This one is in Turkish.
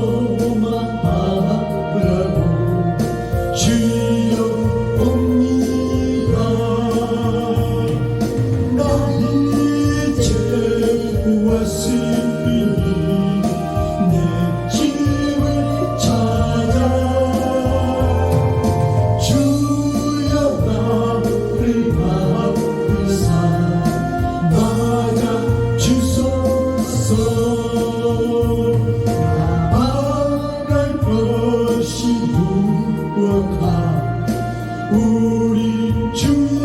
Roma, Roma. 우리 주